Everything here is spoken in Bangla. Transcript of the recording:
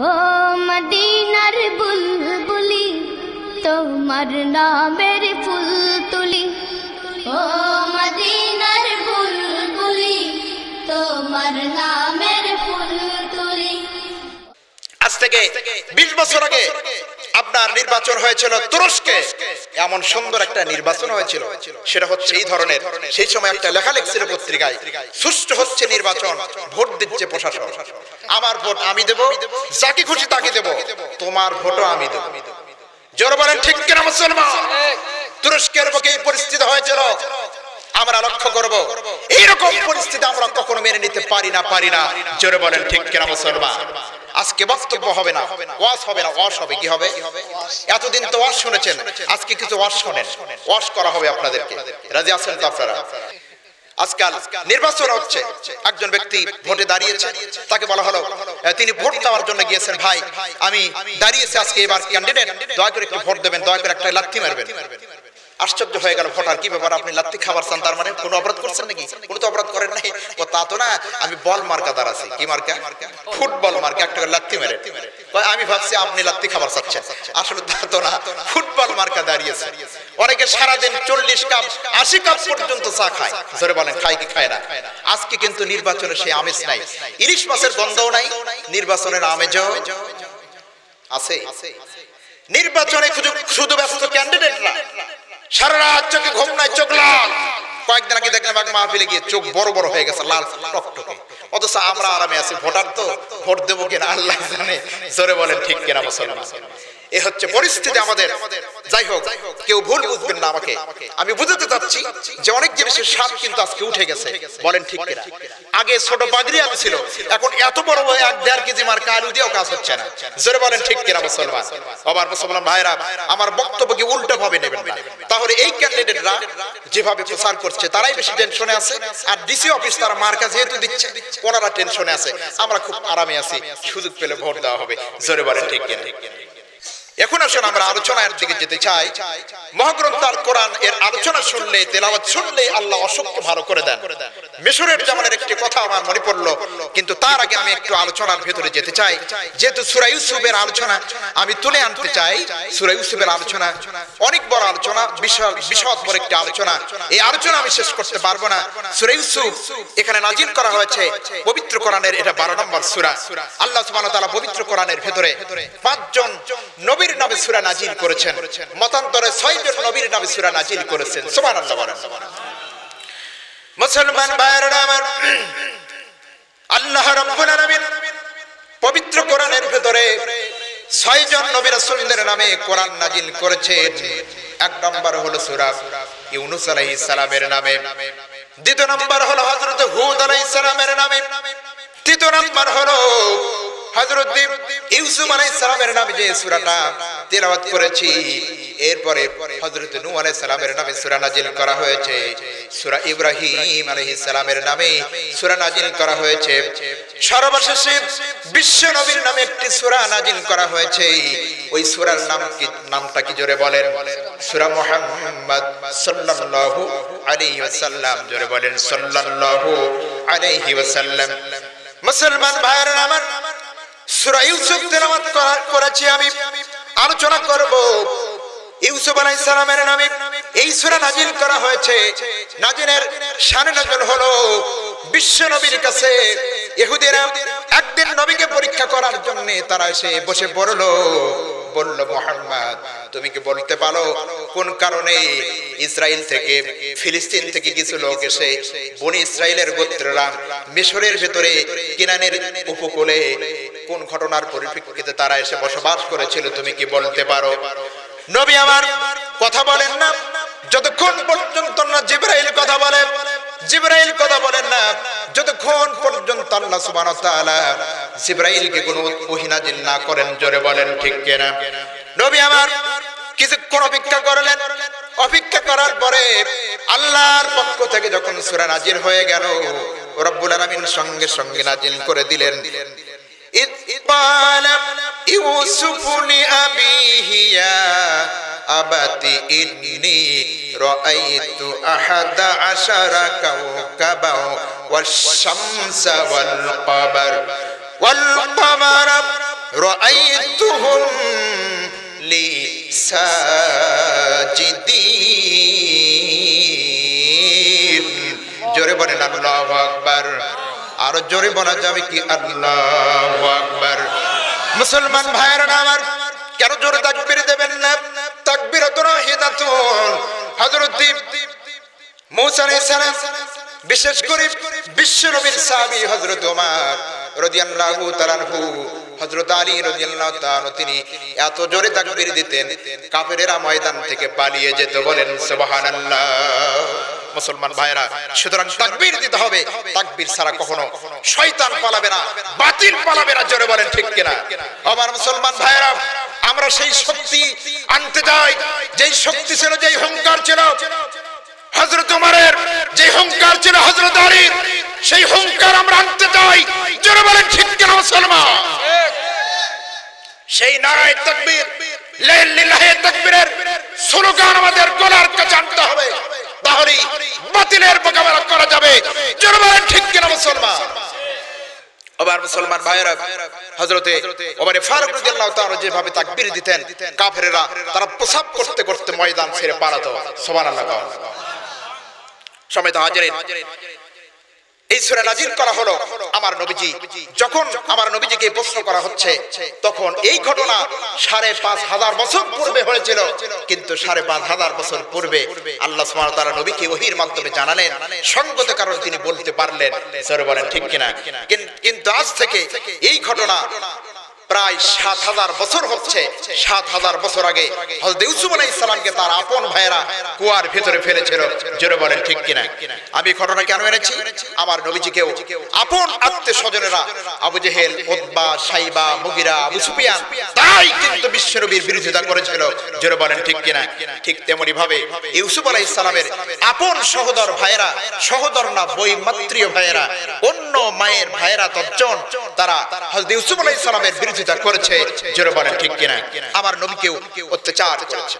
ও মদিনার বুলবুলি, তোমার নামের ফুল তুলি ও মদিনার বুলবুলি, তোমার নামের ফুল তুলি আজ থেকে বিশ বছর আগে আপনার নির্বাচন হয়েছিল তুরস্কে। এমন সুন্দর একটা নির্বাচন হয়েছিল। সেটা হচ্ছে এই ধরনের। সেই সময় একটা লেখা লিখছিল পত্রিকায় সুষ্ঠু হচ্ছে নির্বাচন, ভোট দিচ্ছে প্রশাসন। আমার ভোট আমি দেব, যাকে খুশি তাকে দেব, তোমার ভোটও আমি দেব। জোর বলেন, ঠিক কিনা মুসলমান? তুরস্কের বুকে এই পরিস্থিতি হয়েছিল। আমরা লক্ষ্য করব, এইরকম পরিস্থিতি আমরা কখনো মেনে নিতে পারি না পারি না। জোরে বলেন, ঠিক কিনা মুসলমান? আজকে বক্তব্য হবে না। ওয়াশ হবে না, ওয়াশ হবে, কি হবে? এতদিন তো ওয়াশ শুনেছেন, আজকে কিছু ওয়াশ শোনেন। ওয়াশ করা হবে আপনাদেরকে। রাজি আছেন তো আপনারা? আজকাল নির্বাচন হচ্ছে। একজন ব্যক্তি ভোটে দাঁড়িয়েছে, তাকে বলা হলো তিনি ভোট দেওয়ার জন্য গিয়েছেন। ভাই, আমি দাঁড়িয়েছি আজকে এবার ক্যান্ডিডেট দয়া করে একটু ভোট দেবেন, দয়া করে একটা লাথি মারবেন। আশ্চর্য হয়ে গেল ভোটার, কি ব্যাপার আপনি লাত্তি খাবার চান? তার মানে কোনো অপরাধ করছেন নাকি? কোনো তো অপরাধ করেন নাই। ও, তা তো না, আমি বল মার্কা দ্বার আছি। কি মার্কা? ফুটবল মার্কা, একটা করে লাত্তি মেরে। আমি ভাবছি আপনি লাত্তি খাবার চাচ্ছেন। আসলে তা তো না, ফুটবল মার্কা দাঁড়িয়েছে। অনেকে সারাদিন চল্লিশ কাপ, আশি কাপ পর্যন্ত চা খায়। জোরে বলেন, খায় কি খায় না? আজকে কিন্তু নির্বাচনে সেই আমেজ নাই। ইলিশ মাছের গন্ধও নাই, নির্বাচনের আমেজও আছে। নির্বাচনে শুধু শুধু ব্যস্ত ক্যান্ডিডেটরা সারা রাত চোখে ঘুম নাই, চোখ লাল। কয়েকদিন আগে দেখলাম এক মাহফিলে গিয়ে চোখ বড় বড় হয়ে গেছে, লাল, টকটকে। অথচ আমরা আরামে আছি ভোটার তো, ভোট দেবো কিনা আল্লাহ জানে। জোরে বলেন, ঠিক কিনা মুসলমান? এ হচ্ছে পরিস্থিতি আমাদের। যাই হোক, কেউ ভুল বুঝবেন না আমাকে। আমি বুঝতে চাচ্ছি যে অনেক জিনিসের স্বাদ কিন্তু আজকে উঠে গেছে। বলেন ঠিক আগে ছোট পাগড়ি আলু ছিল, এখন এত বড় বড় এক দেড় কেজি মার আলু দিয়েও কাজ হচ্ছে না। জোরে বলেন ঠিক কিনা মুসলমান? আবার মুসলমান ভাইরা, আমার বক্তব্যকে উল্টো ভাবে নেবেন না। তাহলে এই ক্যান্ডিডেটরা যেভাবে প্রচার করছে, তারাই বেশি টেনশনে আছে, আর ডিসি অফিস তারা মার্কা যেহেতু দিচ্ছে, ওনারা টেনশনে আছে। আমরা খুব আরামে আছি, সুযোগ পেলে ভোট দেওয়া হবে। জোরে বলেন ঠিক কিনা? এখন আসুন আমরা আলোচনার দিকে যেতে চাই। মহাগ্রন্থ আল কোরআন এর আলোচনা শুনলে, তেলাওয়াত শুনলে আল্লাহ অসুখকে ভালো করে দেন। মিশরের জামানের একটি কথা আমার মনে পড়ল, কিন্তু তার আগে আমি একটু আলোচনার ভেতরে যেতে চাই। যেহেতু সুরা ইউসুফের আলোচনা, আমি তুলে আনতে চাই। সুরা ইউসুফের আলোচনা অনেক বড় আলোচনা, বিশাল, বিশদ বড় একটি আলোচনা। এই আলোচনা আমি শেষ করতে পারব না। সুরা ইউসুফ এখানে নাজিল করা হয়েছে পবিত্র কোরআনের, এটা বারো নম্বর সুরা। আল্লাহ সুবহানাহু ওয়া তাআলা পবিত্র কোরআনের ভেতরে পাঁচজন নবীর নামে সূরা নাজিল করেছেন। মতান্তরে ছয়জন নবীর নামে সূরা নাজিল করেছেন। বলেন। মুসলমান ভাইয়েরা আমার আল্লাহ রাব্বুল আলামিন পবিত্র কোরআনের ভেতরে ছয়জন নবী রাসূলদের নামে কোরআন নাজিল করেছেন। এক নম্বর হলো সূরা ইউনুস আলাইহিস সালামের নামে। দ্বিতীয় নম্বর হলো হযরত হুদ আলাইহিস সালামের নামে। তৃতীয় নম্বর হলো হযরত ইউসুফ আলাইহিস নামে যে তেলাওয়াত করেছি, এরপরে নামে নাজিল করা হয়েছে ইব্রাহিম নামে নাজিল করা হয়েছে। সর্বশেষে বিশ্ব নবীর নামে একটি নাজিল করা হয়েছে। ওই নাম কি, নামটা কি জোরে বলেন? সাল্লাল্লাহু আলাইহি ওয়াসাল্লাম, জোরে বলেন সাল্লাল্লাহু আলাইহি ওয়াসাল্লাম। মুসলমান সূরা ইউসুফ করেছি আমি। আলোচনা করব। ইউসুফ সালামের নামে এই সূরা নাজিল করা হয়েছে। নাজিলের শানে নাজিল হলো বিশ্ব নবীর কাছে ইহুদিরা একদিন নবীকে পরীক্ষা করার জন্য তারা এসে বসে পড়ল। বলল, মোহাম্মদ, তুমি কি বলতে পারো কোন কারণে ইসরায়েল থেকে, ফিলিস্তিন থেকে কিছু লোক এসে বনি ইসরায়েলের গোত্ররা মিশরের ভেতরে কিনানের উপকূলে কোন ঘটনার পরিপ্রেক্ষিতে তারা এসে বসবাস করেছিল, তুমি কি বলতে পারো? নবী আমার কথা বলেন না। কথা বলেন না যতক্ষণ পর্যন্ত আল্লাহ সুবহান তাআলা জিব্রাইলকে কোনো ওহিনাজিল না করেন জোরে বলেন ঠিক কিনা নবী আমার কিছুক্ষণ অপেক্ষা করলেন অপেক্ষা করার পরে আল্লাহর পক্ষ থেকে যখন সূরা নাজিল হয়ে গেল রব্বুল আলামিন সঙ্গে সঙ্গে নাজিল করে দিলেন ইদ ইউসুফু আবিহিয়া আবাতি ইন্নি রাআইতু আহাদা আশারা কাওকাবা ওয়াস শামসা ওয়াল কমর ওয়াল কমর রাআইতুহুম লি সাজিদিন জোরে বলেন আল্লাহু আকবার। আর জোরে বলা যাবে কি আল্লাহু আকবার। মুসলমান ভাইয়েরা আমার, কেন জোরে তাকবীর দেবেন না? বিশেষ করে বিশ্ব তিনি এত জোরে দিতেন ময়দান থেকে পালিয়ে যেত, বলেন মুসলমান ভাইরা সুতরাং দিতে হবে কখনো শয়তান পালাবে না, বাতিল পালাবে না, জোরে বলেন ঠিক কিনা? আমার মুসলমান ভাইরা আমরা সেই শক্তি আনতে যাই। যেই শক্তি ছিল, যেই হুঙ্কার ছিল হজরত উমারের যে হুঙ্কার ছিল হজরত আলীর, সেই হুঙ্কার আমরা আনতে চাই জোরে বলেন, ঠিক কেন মুসলমান? সেই নারায় তাকবীর স্লোগান আমাদের গলার কাছে আনতে হবে। বাতিলের মোকাবেলা করা যাবে। বলেন, ঠিক মুসলমান? আবার মুসলমান ভাইয়েরা, হযরতে ওমর ফারুক রাদিয়াল্লাহু তাআলা যেভাবে তাকবীর দিতেন, কাফেরেরা তারা প্রসাব করতে করতে ময়দান ছেড়ে পালাতো। সুবহানাল্লাহ সময় তো হাজিরিন। এই সুরা নাজিল করা হলো আমার নবীজি। যখন আমার নবীজিকে প্রশ্ন করা হচ্ছে, তখন এই ঘটনা সাড়ে পাঁচ হাজার বছর পূর্বে হয়েছিল। কিন্তু সাড়ে পাঁচ হাজার বছর পূর্বে আল্লাহ ওয়া তাআলা নবীকে ওহীর মাধ্যমে জানালেন, সঙ্গত কারণ তিনি বলতে পারলেন। সরে বলেন, ঠিক কিনা কিন্তু আজ থেকে এই ঘটনা প্রায় সাত হাজার বছর হচ্ছে। সাত হাজার বছর আগে হজরত ইউসুফ আলাইহিস সালামকে তার আপন ভাইয়েরা কুয়ার ভিতরে ফেলেছিল। জোরে বলেন, ঠিক কিনা? আমি ঘটনা কেন এনেছি? আমার নবীজিকেও আপন আত্মীয় স্বজনেরা আবু জেহেল, উতবা, সাইবা, মুগিরা, আবু সুফিয়ান তাই কিন্তু বিশ্বনবীর বিরোধিতা করেছিল। জোরে বলেন, ঠিক কিনা? ঠিক তেমনি ভাবে ইউসুফ আলাই সালামের আপন সহোদর ভাইয়েরা, সহোদর না বৈমাত্রীয় ভাইয়েরা, অন্য মায়ের ভাইয়েরা তর্জন তারা হযরত ইউসুফ আলাইহিস সালামের বিরোধিতা করেছে জোরে বলেন ঠিক কিনা? আমার নবীকেও অত্যাচার করেছে।